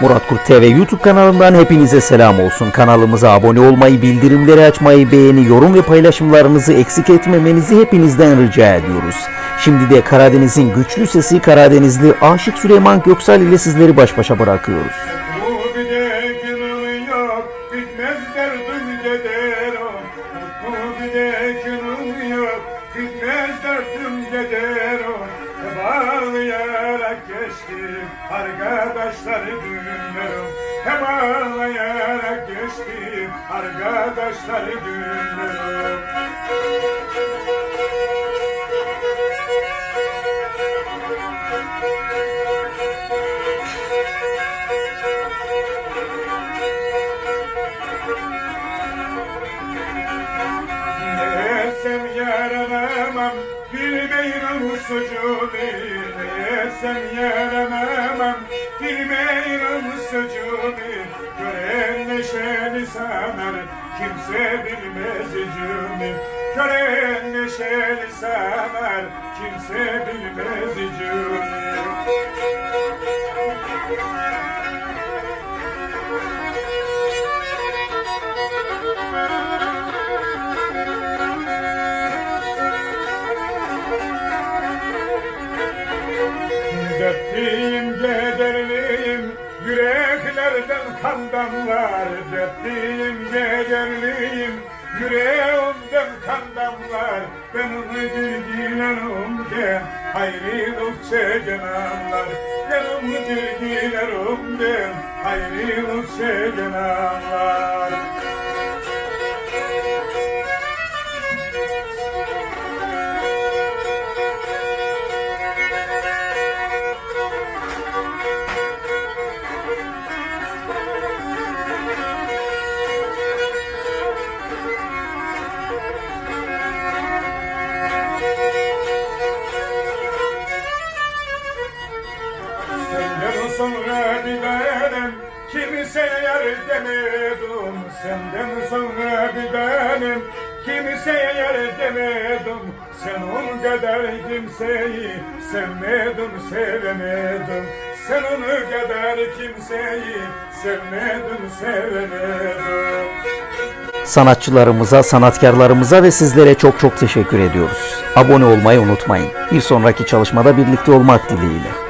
Murat Kurt TV YouTube kanalından hepinize selam olsun. Kanalımıza abone olmayı, bildirimleri açmayı, beğeni, yorum ve paylaşımlarınızı eksik etmemenizi hepinizden rica ediyoruz. Şimdi de Karadeniz'in güçlü sesi Karadenizli Aşık Süleyman Göksal ile sizleri baş başa bırakıyoruz. Bitmez derdim gider o. Bu bir de günüm yok, bitmez derdim gider o. Bağlayarak geçti arkadaşlar günlerim. Hep ağlayarak geçti arkadaşlar günlerim. Ne Suçumu Ne etsem yaranamam Bilmeyirim suçumu Gören neşeli sanar Kimse bilmez cümle Gören neşeli sanar Kimse bilmez Dertliyim kederliyim Yüreklerden kan damlar. Dertliyim kederliyim Yüreğimden kan damlar. Benim dilgilerimde Ayrılık çeken anlar Benim dilgilerimde Ayrılık çeken sonra bilerim kimseye yer demedim Senden sonra bilerim kimseye yer demedim Sen on kadar kimseyi sevmedim sevemedim Sen onu kadar kimseyi sevmedim sevemedim Sanatçılarımıza, sanatkarlarımıza ve sizlere çok çok teşekkür ediyoruz. Abone olmayı unutmayın. Bir sonraki çalışmada birlikte olmak dileğiyle.